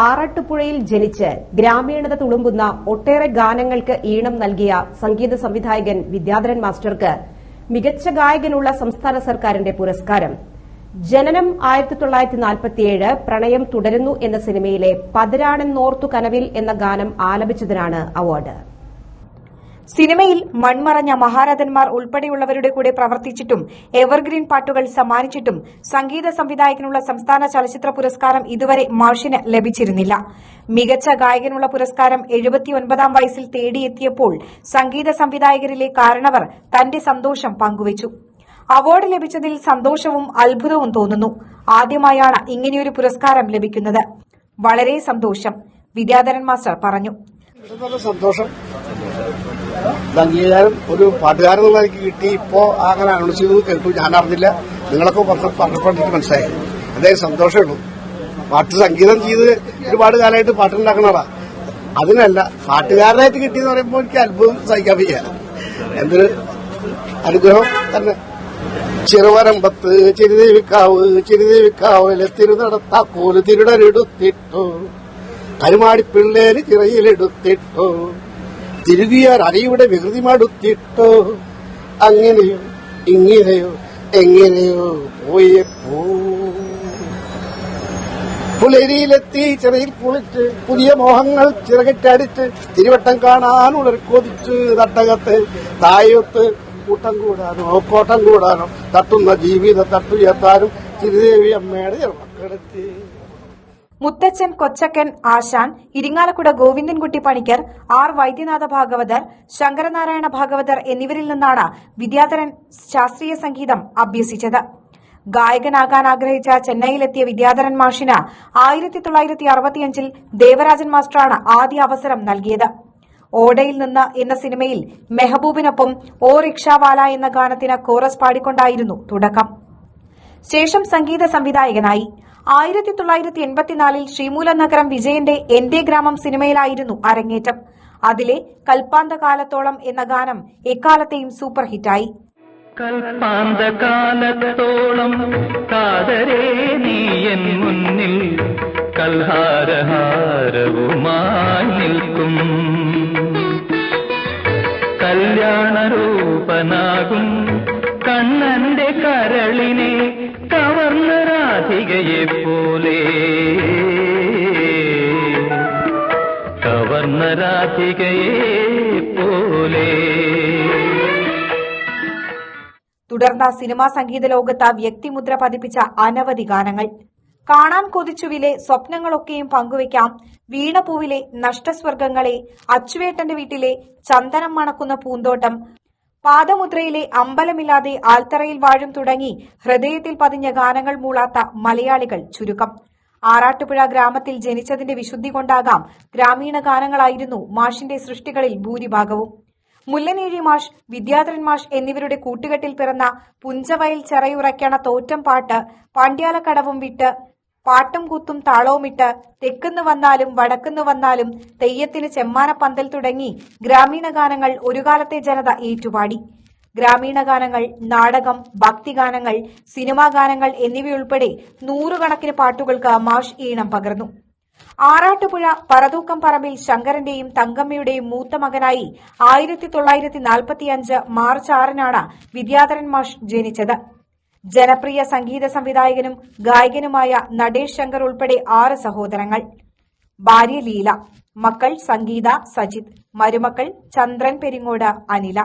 ആറട്ടുപുഴയിൽ ജനിച്ച് ഗ്രാമീണത തുളുമ്പുന്ന ഒട്ടേറെ ഗാനങ്ങൾക്ക് ഈണം നൽകിയ സംഗീത സംവിധായകൻ വിദ്യാധരൻ മാസ്റ്റർക്ക് മികച്ച ഗായകനുള്ള സംസ്ഥാന സർക്കാരിന്റെ പുരസ്കാരം. ജനനം ആയിരത്തി തൊള്ളായിരത്തി നാൽപ്പത്തിയേഴ് പ്രണയം തുടരുന്നു എന്ന സിനിമയിലെ പതിരാണെന്നോർത്തു കനവിൽ എന്ന ഗാനം ആലപിച്ചതിനാണ് അവാർഡ്. സിനിമയിൽ മൺമറഞ്ഞ മഹാരഥന്മാർ ഉൾപ്പെടെയുള്ളവരുടെ കൂടെ പ്രവർത്തിച്ചിട്ടും എവർഗ്രീൻ പാട്ടുകൾ സമ്മാനിച്ചിട്ടും സംഗീത സംവിധായകനുള്ള സംസ്ഥാന ചലച്ചിത്ര പുരസ്കാരം ഇതുവരെ മാഷിന് ലഭിച്ചിരുന്നില്ല. മികച്ച ഗായകനുള്ള പുരസ്കാരം എഴുപത്തിയൊൻപതാം വയസ്സിൽ തേടിയെത്തിയപ്പോൾ സംഗീത സംവിധായകരിലെ കാരണവർ തന്റെ സന്തോഷം പങ്കുവച്ചു. അവാർഡ് ലഭിച്ചതിൽ സന്തോഷവും അത്ഭുതവും തോന്നുന്നു. ആദ്യമായാണ് ഇങ്ങനെയൊരു പുരസ്കാരം ലഭിക്കുന്നത്. വളരെ സന്തോഷം വിദ്യാധരൻ മാസ്റ്റർ പറഞ്ഞു. സന്തോഷം. അംഗീകാരം ഒരു പാട്ടുകാരൻ എന്നുള്ള എനിക്ക് കിട്ടി. ഇപ്പോ അങ്ങനെ അനൗൺസ് ചെയ്തു കേട്ടു ഞാൻ അറിഞ്ഞില്ല നിങ്ങളൊക്കെ പറഞ്ഞിട്ട് മനസ്സിലായി. എന്തായാലും സന്തോഷമുള്ളൂ പാട്ട് സംഗീതം ചെയ്ത് ഒരുപാട് കാലമായിട്ട് പാട്ടുണ്ടാക്കണതാ. അതിനല്ല പാട്ടുകാരനായിട്ട് കിട്ടിയെന്ന് പറയുമ്പോൾ എനിക്ക് അത്ഭുതം സഹിക്കാൻ വയ്യ. എന്തൊരു അനുഗ്രഹം തന്നെ. ചെറുവരമ്പത്ത് ചിരുദേവിക്കാവ് ചിരുദേവിക്കാവിലെ തിരുനടത്താക്കോൽ തിരുടരെടുത്തിട്ടു. കരുമാടി പിള്ളേര് ചിറയിലെടുത്തിട്ടോ തിരുവിയാർ അരയുടെ വികൃതി മടുത്തിട്ടോ. അങ്ങനെയോ ഇങ്ങനെയോ എങ്ങനെയോ പോയേ പോ പുലരിയിലെത്തി ചിറയിൽ കുളിച്ച് പുതിയ മോഹങ്ങൾ ചിറകിട്ടടിച്ച് തിരുവട്ടം കാണാൻ ഉളർക്കൊതിച്ച് തട്ടകത്ത് തായൊത്ത് കൂട്ടം കൂടാനോ കോട്ടം കൂടാനോ തട്ടുന്ന ജീവിത തട്ടുയർത്താനും തിരുദേവി അമ്മയുടെ ചെറുമക്കളെത്തി മുത്തച്ഛൻ കൊച്ചക്കൻ ആശാൻ ഇരിങ്ങാലക്കുട ഗോവിന്ദൻകുട്ടി പണിക്കർ ആർ വൈദ്യനാഥ ഭാഗവതർ ശങ്കരനാരായണ ഭാഗവതർ എന്നിവരിൽ നിന്നാണ് വിദ്യാധരൻ ശാസ്ത്രീയ സംഗീതം അഭ്യസിച്ചത്. ഗായകനാകാൻ ആഗ്രഹിച്ച ചെന്നൈയിലെത്തിയ വിദ്യാധരൻ മാഷിന് ആയിരത്തി തൊള്ളായിരത്തി അറുപത്തിയഞ്ചിൽ ദേവരാജൻ മാസ്റ്ററാണ് ആദ്യ അവസരം നൽകിയത്. ഓടയിൽ നിന്ന് എന്ന സിനിമയിൽ മെഹബൂബിനൊപ്പം ഓ റിക്ഷാവാല എന്ന ഗാനത്തിന് കോറസ് പാടിക്കൊണ്ടായിരുന്നു തുടക്കം. ശേഷം സംഗീത സംവിധായകനായി. ആയിരത്തി തൊള്ളായിരത്തി എൺപത്തിനാലിൽ ശ്രീമൂല നഗരം വിജയന്റെ എന്റെ ഗ്രാമം സിനിമയിലായിരുന്നു അരങ്ങേറ്റം. അതിലെ കൽപ്പാന്ത കാലത്തോളം എന്ന ഗാനം എക്കാലത്തെയും സൂപ്പർ ഹിറ്റായി. കൽപ്പാന്തകാലത്തോളം കാതരേ എൻ മുന്നിൽ കൽഹാരഹാരവുമായി നിൽക്കും. കല്യാണരൂപനാകും കണ്ണന്റെ കരളിനെ രാധികയെ പോലെ. കവർന്ന രാധികയെ പോലെ. തുടർന്ന് സിനിമാ സംഗീത ലോകത്ത് വ്യക്തിമുദ്ര പതിപ്പിച്ച അനവധി ഗാനങ്ങൾ. കാണാൻ കൊതിച്ചുവിലെ സ്വപ്നങ്ങളൊക്കെയും പങ്കുവയ്ക്കാം വീണപൂവിലെ നഷ്ടസ്വർഗങ്ങളെ അച്ചുവേട്ടന്റെ വീട്ടിലെ ചന്ദനം മണക്കുന്ന പൂന്തോട്ടം പാദമുദ്രയിലെ അമ്പലമില്ലാതെ ആൽത്തറയിൽ വാഴും തുടങ്ങി ഹൃദയത്തിൽ പതിഞ്ഞ ഗാനങ്ങൾ മൂളാത്ത മലയാളികൾ ചുരുക്കം. ആറാട്ടുപുഴ ഗ്രാമത്തിൽ ജനിച്ചതിന്റെ വിശുദ്ധി കൊണ്ടാകാം ഗ്രാമീണ ഗാനങ്ങളായിരുന്നു മാഷിന്റെ സൃഷ്ടികളിൽ ഭൂരിഭാഗവും. മുല്ലനേഴി മാഷ് വിദ്യാധരൻ മാഷ് എന്നിവരുടെ കൂട്ടുകെട്ടിൽ പിറന്ന പുഞ്ചവയൽ ചെറയുറയ്ക്കണ തോറ്റം പാട്ട് പാണ്ഡ്യാലക്കടവും വിട്ട് പാട്ടും കൂത്തും താളവുമിട്ട് തെക്കുന്ന് വന്നാലും വടക്കുന്ന് വന്നാലും തെയ്യത്തിന് ചെമ്മാന പന്തൽ തുടങ്ങി ഗ്രാമീണ ഗാനങ്ങൾ ഒരു കാലത്തെ ജനത ഏറ്റുപാടി. ഗ്രാമീണ ഗാനങ്ങൾ നാടകം ഭക്തിഗാനങ്ങൾ സിനിമാ ഗാനങ്ങൾ എന്നിവയുൾപ്പെടെ നൂറുകണക്കിന് പാട്ടുകൾക്ക് മാഷ് ഈണം പകർന്നു. ആറാട്ടുപുഴ പറതൂക്കം പറമ്പിൽ ശങ്കരന്റെയും തങ്കമ്മയുടെയും മൂത്ത മകനായി ആയിരത്തി തൊള്ളായിരത്തി നാൽപ്പത്തിയഞ്ച് മാർച്ച് ആറിനാണ് വിദ്യാധരൻ മാഷ് ജനിച്ചത്. ജനപ്രിയ സംഗീത സംവിധായകനും ഗായകനുമായ നടേഷ് ശങ്കർ ഉൾപ്പെടെ ആറ് സഹോദരങ്ങൾ. ഭാര്യ ലീല മക്കൾ സംഗീത സജിത് മരുമക്കൾ ചന്ദ്രൻ പെരിങ്ങോട് അനില.